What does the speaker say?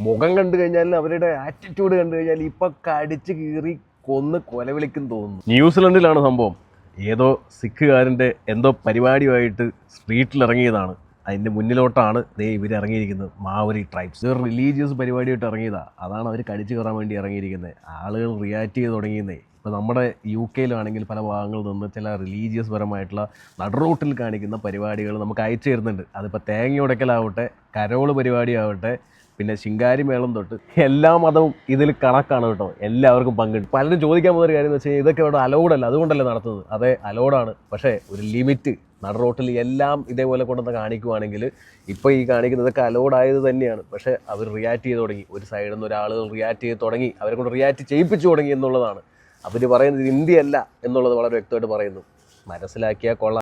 മുഖം കണ്ടു കഴിഞ്ഞാൽ അവരുടെ ആറ്റിറ്റ്യൂഡ് കണ്ടു കഴിഞ്ഞാൽ ഇപ്പൊ കടിച്ച് കീറി കൊന്ന് കൊലവിളിക്കും തോന്നുന്നു. ന്യൂസിലൻഡിലാണ് സംഭവം. ഏതോ സിഖുകാരന്റെ എന്തോ പരിപാടിയുമായിട്ട് സ്ട്രീറ്റിൽ ഇറങ്ങിയതാണ്. അതിന്റെ മുന്നിലോട്ടാണ് ദേ ഇവർ ഇറങ്ങിയിരിക്കുന്നത് മാവരി ട്രൈബ്സ് ഇവർ റിലീജിയസ് പരിപാടിയായിട്ട് ഇറങ്ങിയതാണ് അതാണ് അവർ കടിച്ചു കയറാൻ വേണ്ടി ഇറങ്ങിയിരിക്കുന്നത്. ആളുകൾ റിയാക്ട് ചെയ്ത് തുടങ്ങിയെന്നേ. ഇപ്പോൾ നമ്മുടെ യു കെയിലാണെങ്കിൽ പല ഭാഗങ്ങളിൽ നിന്ന് ചില റിലീജിയസ് പരമായിട്ടുള്ള നടുറോട്ടിൽ കാണിക്കുന്ന പരിപാടികൾ നമുക്ക് അയച്ചു തരുന്നുണ്ട്. അതിപ്പോൾ തേങ്ങ ഉടക്കലാവട്ടെ കരോൾ പരിപാടിയാവട്ടെ പിന്നെ ശിങ്കാരി മേളം തൊട്ട് എല്ലാ മതവും ഇതിൽ കണക്കാണ് കേട്ടോ. എല്ലാവർക്കും പങ്കിട്ട്. പലരും ചോദിക്കാൻ പോകുന്ന ഒരു കാര്യം എന്ന് വെച്ച് കഴിഞ്ഞാൽ ഇതൊക്കെ ഇവിടെ അലൗഡ് അല്ല. അതുകൊണ്ടല്ലേ നടത്തുന്നത്? അതെ അലൗഡാണ് പക്ഷേ ഒരു ലിമിറ്റ് നട റോട്ടിൽ എല്ലാം ഇതേപോലെ കൊണ്ടുവന്ന് കാണിക്കുവാണെങ്കിൽ ഇപ്പോൾ ഈ കാണിക്കുന്നതൊക്കെ അലോഡായത് തന്നെയാണ്. പക്ഷേ അവർ റിയാക്ട് ചെയ്ത് തുടങ്ങി. ഒരു സൈഡിൽ നിന്ന് ഒരാളുകൾ റിയാക്ട് ചെയ്ത് തുടങ്ങി. അവരെ കൊണ്ട് റിയാക്ട് ചെയ്യിപ്പിച്ചു തുടങ്ങി എന്നുള്ളതാണ്. അവർ പറയുന്നത് ഇത് ഇന്ത്യ അല്ല എന്നുള്ളത് വളരെ വ്യക്തമായിട്ട് പറയുന്നു. മനസ്സിലാക്കിയാൽ കൊള്ളാം.